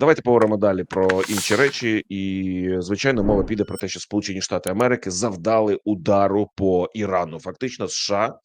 Давайте поговоримо далі про інші речі, і звичайно, мова піде про те, що Сполучені Штати Америки завдали удару по Ірану. Фактично, США,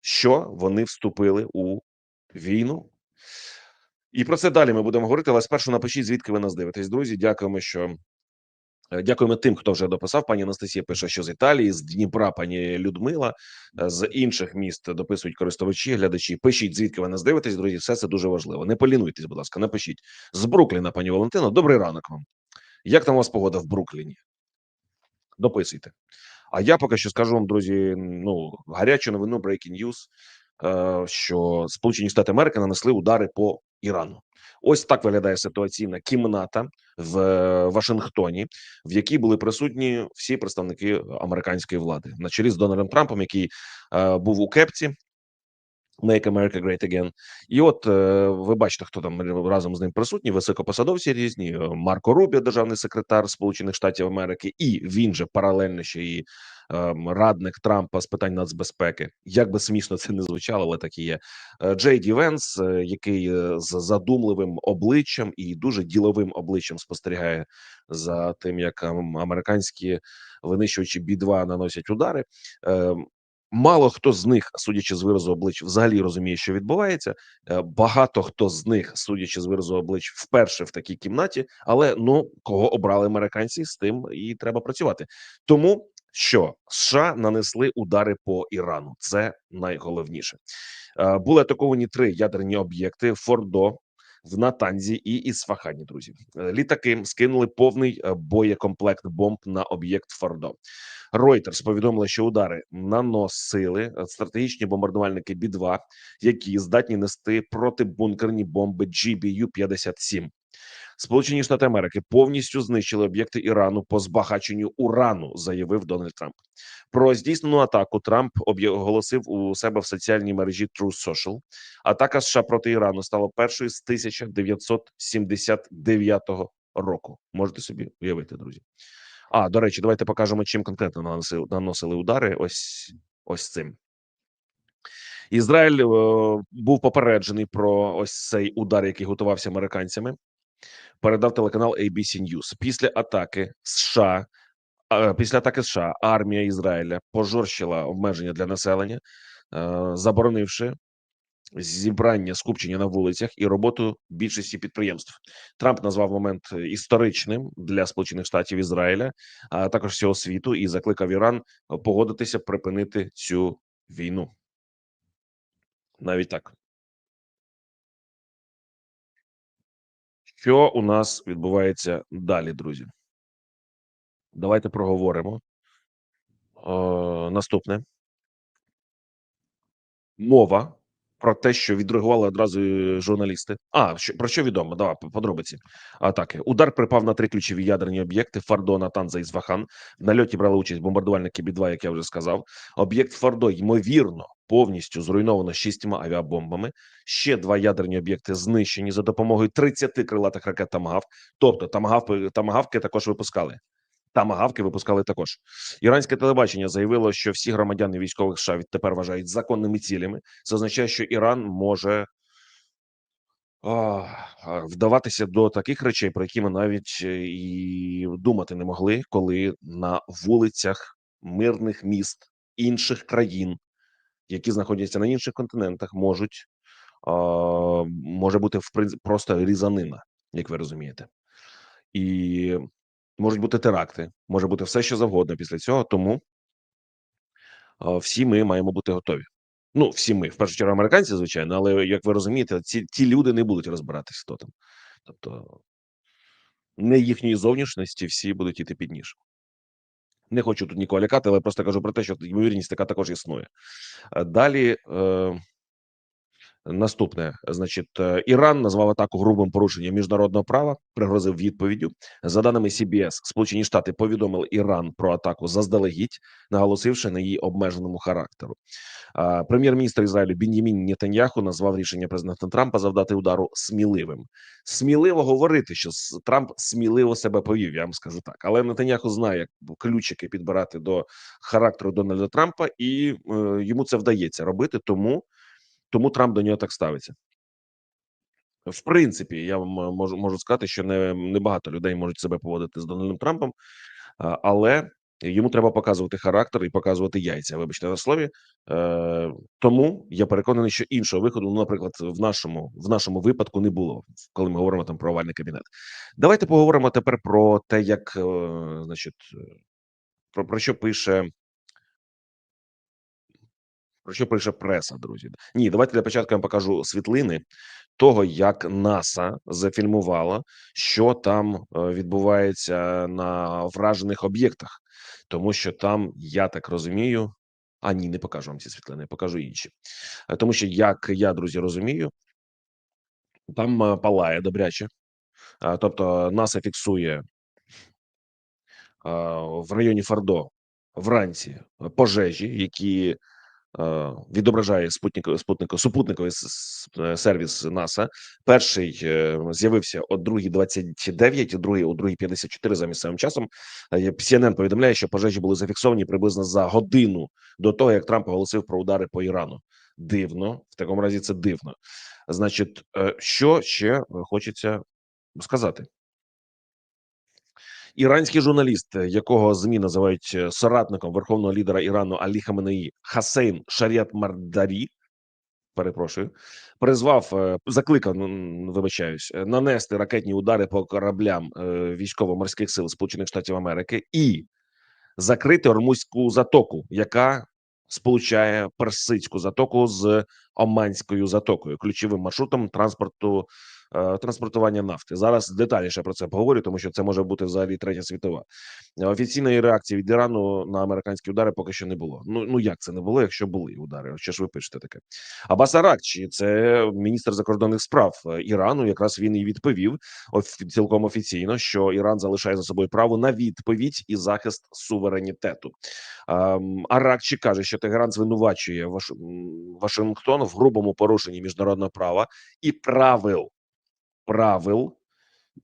що вони вступили у війну. І про це далі ми будемо говорити. Але спершу напишіть, звідки ви нас дивитесь, друзі. Дякуємо, що дякуємо тим, хто вже дописав. Пані Анастасія пише, що з Італії, з Дніпра, пані Людмила, е, з інших міст дописують користувачі, глядачі. Пишіть, звідки ви нас дивитесь, друзі. Все це дуже важливо. Не полінуйтесь, будь ласка, напишіть з Брукліна, пані Валентино. Добрий ранок вам. Як там у вас погода в Брукліні? Дописуйте. А я поки що скажу вам, друзі, ну гарячу новину Breaking News, е, що Сполучені Штати Америки нанесли удари по Ірану. Ось так виглядає ситуаційна кімната в е, Вашингтоні, в якій були присутні всі представники американської влади на чолі з Дональдом Трампом, який е, був у кепці. Make America Great Again. І от е, ви бачите, хто там разом з ним присутні, високопосадовці різні. е, Марко Рубіо, державний секретар Сполучених Штатів Америки, і він же паралельно ще і радник Трампа з питань нацбезпеки. Як би смішно це не звучало, але так і є. Е, Джей Ді Венс, е, який е, з задумливим обличчям і дуже діловим обличчям спостерігає за тим, як американські винищувачі Бі-2 наносять удари. Е, Мало хто з них, судячи з виразу облич, взагалі розуміє, що відбувається. Багато хто з них, судячи з виразу облич, вперше в такій кімнаті. Але ну кого обрали американці, з тим і треба працювати. Тому що США нанесли удари по Ірану, це найголовніше. Е, Були атаковані три ядерні об'єкти: Фордо. В Натанзі і Ісфахані, друзі, Е, літаки скинули повний е, боєкомплект бомб на об'єкт Фордо. Reuters повідомили, що удари наносили стратегічні бомбардувальники Бі-2, які здатні нести протибункерні бомби GBU-57. Сполучені Штати Америки повністю знищили об'єкти Ірану по збагаченню урану, заявив Дональд Трамп. Про здійснену атаку Трамп оголосив у себе в соціальній мережі Truth Social. Атака США проти Ірану стала першою з 1979 року. Можете собі уявити, друзі. А, до речі, давайте покажемо, чим конкретно наносили, наносили удари. Ось ось цим. Ізраїль е, був попереджений про ось цей удар, який готувався американцями. Передав телеканал ABC News. Після атаки США, після атаки США, армія Ізраїля пожорщила обмеження для населення, е, заборонивши зібрання скупчення на вулицях і роботу більшості підприємств. Трамп назвав момент е, історичним для Сполучених Штатів Ізраїля, а також всього світу, і закликав Іран погодитися припинити цю війну. Навіть так. Що у нас відбувається далі, друзі? Давайте проговоримо. Е, наступне мова про те, що відреагували одразу журналісти. А що про що відомо? Давай по- подробиці атаки. Удар припав на три ключові ядерні об'єкти: Фардо, Натанза і Звахан. В нальоті брали участь бомбардувальники Бі-2, як я вже сказав. Об'єкт Фардо ймовірно повністю зруйновано шістьма авіабомбами. Ще два ядерні об'єкти знищені за допомогою 30 крилатих ракет Тамагав. Тобто тамагавки, тамагавки також випускали. Тамагавки випускали також. Іранське телебачення заявило, що всі громадяни військових США відтепер вважають законними цілями. Це означає, що Іран може а, вдаватися до таких речей, про які ми навіть е, і думати не могли, коли на вулицях мирних міст інших країн, які знаходяться на інших континентах, можуть а, може бути просто різанина, як ви розумієте, і можуть бути теракти, може бути все, що завгодно після цього. Тому всі ми маємо бути готові. Ну, всі ми, в першу чергу, американці, звичайно, але як ви розумієте, ці ті люди не будуть розбиратись, хто там. Тобто, не їхньої зовнішності всі будуть іти під ніж. Не хочу тут нікого лякати, але просто кажу про те, що ймовірність така також існує. Е, Далі. Е, Наступне, значить, е, Іран назвав атаку грубим порушенням міжнародного права, пригрозив відповіддю. За даними CBS, Сполучені Штати повідомили Іран про атаку заздалегідь, наголосивши на її обмеженому характеру. Прем'єр-міністр Ізраїлю Бін'ямін Нетаньяху назвав рішення президента Трампа завдати удару сміливим. Сміливо говорити, що Трамп сміливо себе повів. Я вам скажу так, але Нетаньяху знає, як ключики підбирати до характеру Дональда Трампа, і е, йому це вдається робити. Тому тому Трамп до нього так ставиться. В принципі, я вам можу можу сказати, що не небагато людей можуть себе поводити з Дональдом Трампом, але йому треба показувати характер і показувати яйця, вибачте на слові. Е, тому я переконаний, що іншого виходу, ну, наприклад, в нашому в нашому випадку не було, коли ми говоримо там про овальний кабінет. Давайте поговоримо тепер про те, як, е, значить, е, про про що пише про що пише преса, друзі. Ні, давайте для початку я вам покажу світлини того, як НАСА зафільмувало, що там, е, відбувається на вражених об'єктах. Тому що там, я так розумію а ні, не покажу вам ці світлини, покажу інші. Е, тому що, як я, друзі, розумію там, е, палає добряче. Тобто НАСА фіксує в районі Фордо вранці пожежі, які відображає спутник спутнико супутниковий е, сервіс НАСА. Перший е, з'явився о 2.29, другий о 2.54 за місцевим часом. Е, CNN повідомляє, що пожежі були зафіксовані приблизно за годину до того, як Трамп оголосив про удари по Ірану. Дивно, в такому разі це дивно. Значить, е, що ще хочеться сказати? Іранський журналіст, якого змі називають е, соратником верховного лідера Ірану Алі Хаменеї Хасейн Шаріат Мардарі. Перепрошую, призвав е, закликав, вибачаюсь, е, нанести ракетні удари по кораблям військово-морських сил Сполучених Штатів Америки і закрити Ормузьку затоку, яка сполучає Персидську затоку з Оманською затокою, ключовим маршрутом транспорту Е, транспортування нафти. Зараз детальніше про це поговорю, тому що це може бути взагалі третя світова. Офіційної реакції від Ірану на американські удари поки що не було. Ну ну як це не було, якщо були удари? Що ж ви пишете таке? Абас Аракчі, це міністр закордонних справ е, Ірану. Якраз він і відповів цілком офіційно, що Іран залишає за собою право на відповідь і захист суверенітету. Аракчі каже, що Тегеран звинувачує Вашингтон в грубому порушенні міжнародного права і правил правил.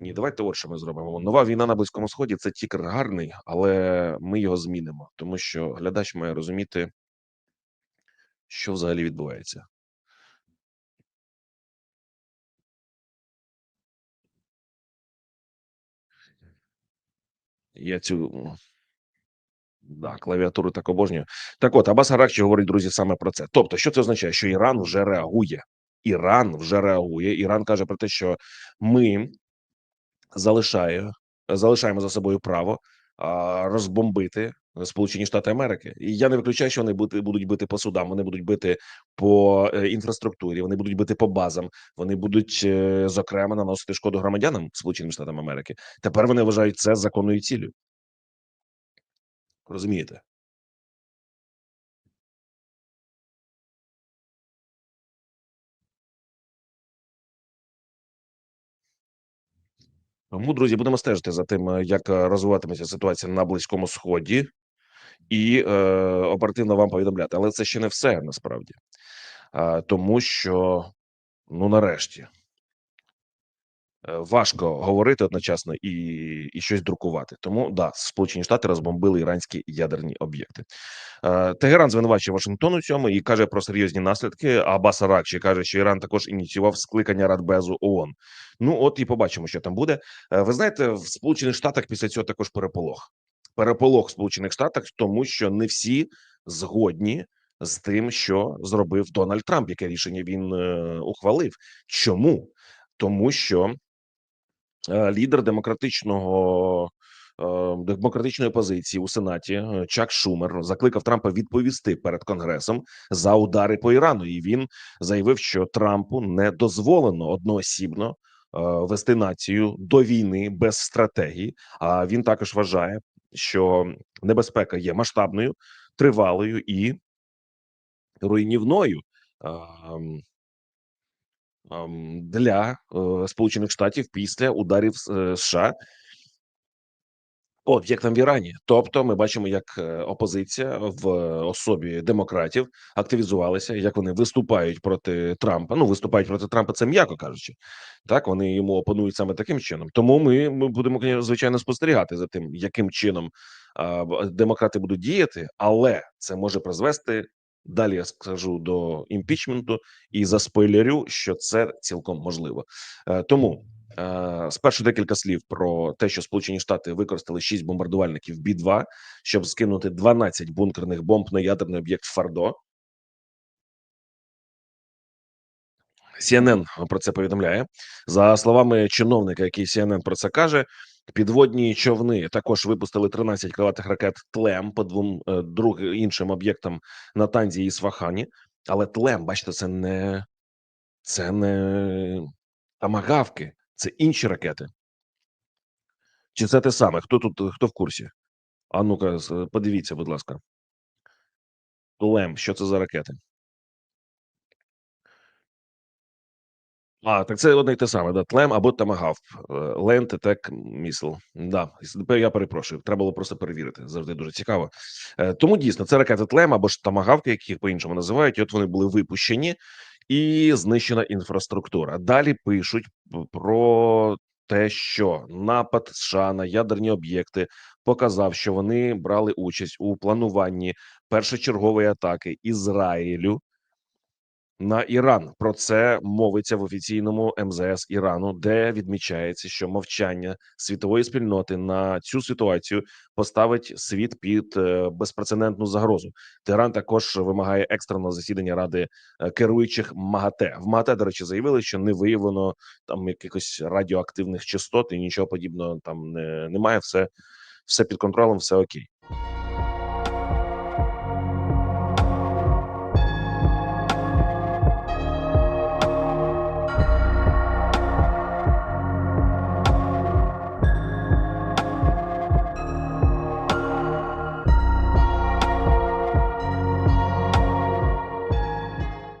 Ні, давайте от що ми зробимо. Нова війна на близькому сході це тікер гарний, але ми його змінимо, тому що глядач має розуміти, що взагалі відбувається. Я цю да, клавіатуру так обожнюю. Так, от Абас Аракчі говорить друзі саме про це. Тобто, що це означає? Що Іран вже реагує. Іран вже реагує. Іран каже про те, що ми залишає, залишаємо за собою право розбомбити Сполучені Штати Америки, і я не виключаю, що вони будуть бити по судам. Вони будуть бити по е, інфраструктурі, вони будуть бити по базам. Вони будуть е, зокрема наносити шкоду громадянам Сполученим Штатам Америки. Тепер вони вважають це законною ціллю. Розумієте? Тому, друзі, будемо стежити за тим, е, як е, розвиватиметься ситуація на близькому сході, і е, оперативно вам повідомляти. Але це ще не все насправді, е, тому що ну нарешті. Е, важко говорити одночасно і і щось друкувати. Тому да, Сполучені Штати розбомбили іранські ядерні об'єкти. Е, Тегеран звинувачує Вашингтон у цьому і каже про серйозні наслідки. Абас Аракчі каже, що Іран також ініціював скликання Радбезу ООН. Ну от і побачимо, що там буде. Е, ви знаєте, в Сполучених Штатах після цього також переполох. Переполох в Сполучених Штатах, тому що не всі згодні. З тим, що зробив Дональд Трамп, яке рішення він е, ухвалив. Чому? Тому що лідер демократичного е, демократичної опозиції у сенаті е, Чак Шумер закликав Трампа відповісти перед конгресом за удари по Ірану, і він заявив, що Трампу не дозволено одноосібно вести націю до війни без стратегії. А він також вважає, що небезпека є масштабною, тривалою і руйнівною для е, Сполучених Штатів після ударів е, США по об'єктам в Ірані. Тобто, ми бачимо, як е, опозиція в особі демократів активізувалася, як вони виступають проти Трампа. Ну виступають проти Трампа, це м'яко кажучи, так вони йому опонують саме таким чином. Тому ми, ми будемо звичайно спостерігати за тим, яким чином демократи будуть діяти, але це може призвести Далі я скажу до імпічменту і заспойлерю, що це цілком можливо. Е, тому е, спершу декілька слів про те, що Сполучені Штати використали 6 бомбардувальників Бі 2 щоб скинути 12 бункерних бомб на ядерний об'єкт Фардо. CNN про це повідомляє за словами чиновника, який CNN про це каже. Підводні човни також випустили 13 крилатих ракет ТЛЕМ по двом е, друг іншим об'єктам на Танзі і Свахані. Але ТЛЕМ, бачите, це не це не тамагавки, це інші ракети. Чи це те саме? Хто тут хто в курсі? А ну-ка, подивіться, будь ласка. ТЛЕМ, що це за ракети? А, так це одне й те саме, да, ТЛЕМ або Тамагавк, Land Attack Missile. Да, я перепрошую, треба було просто перевірити. Завжди дуже цікаво. Е, Тому дійсно це ракети ТЛЕМ або ж Тамагавки, як їх по-іншому називають. І от вони були випущені і знищена інфраструктура. Далі пишуть про те, що напад США на ядерні об'єкти показав, що вони брали участь у плануванні першочергової атаки Ізраїлю на Іран. Про це мовиться в офіційному МЗС Ірану, де відмічається, що мовчання світової спільноти на цю ситуацію поставить світ під е, безпрецедентну загрозу. Тегеран також вимагає екстреного засідання ради е, керуючих МАГАТЕ. В МАГАТЕ, до речі, заявили, що не виявлено там якихось радіоактивних частот і нічого подібного там не, немає. Все, все під контролем, все окей.